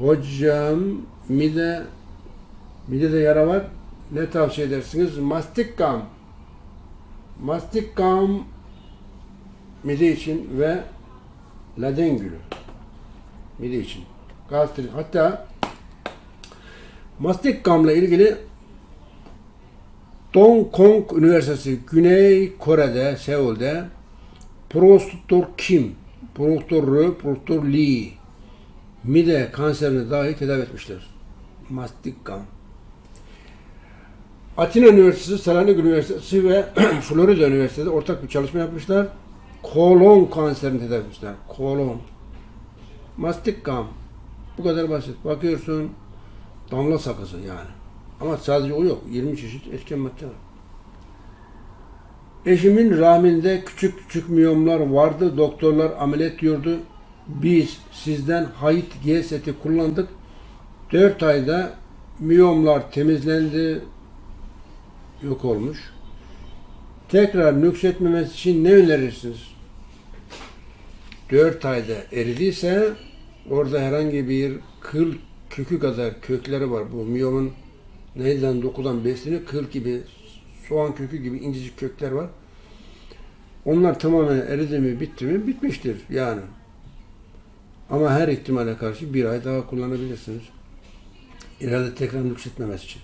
Hocam mide midede yara var. Ne tavsiye edersiniz? Mastik gam. Mastik gam mide için ve laden gülü. Mide için. Gastrit. Hatta mastik gamla ilgili Dong Kong Üniversitesi Güney Kore'de, Seul'de Profesör Kim, Profesör Profesör Lee mide kanserini dahi tedavi etmişler. Mastik. Atina Üniversitesi, Selanik Üniversitesi ve Florida Üniversitesi ortak bir çalışma yapmışlar. Kolon kanserini tedavi etmişler. Kolon. Mastik. Bu kadar basit. Bakıyorsun damla sakızı yani. Ama sadece o yok. 20 çeşit etken madde var. Eşimin rahminde küçük küçük miyomlar vardı. Doktorlar ameliyat diyordu. Biz sizden Hayit G seti kullandık. 4 ayda miyomlar temizlendi. Yok olmuş. Tekrar nüksetmemesi için ne önerirsiniz? 4 ayda eridiyse orada herhangi bir kıl kökü kadar kökleri var. Bu miyomun neyden dokudan besleniyor? Kıl gibi, soğan kökü gibi incecik kökler var. Onlar tamamen eridi mi, bitti mi? Bitmiştir yani. Ama her ihtimale karşı bir ay daha kullanabilirsiniz. İleride tekrar nüksetmemesi için.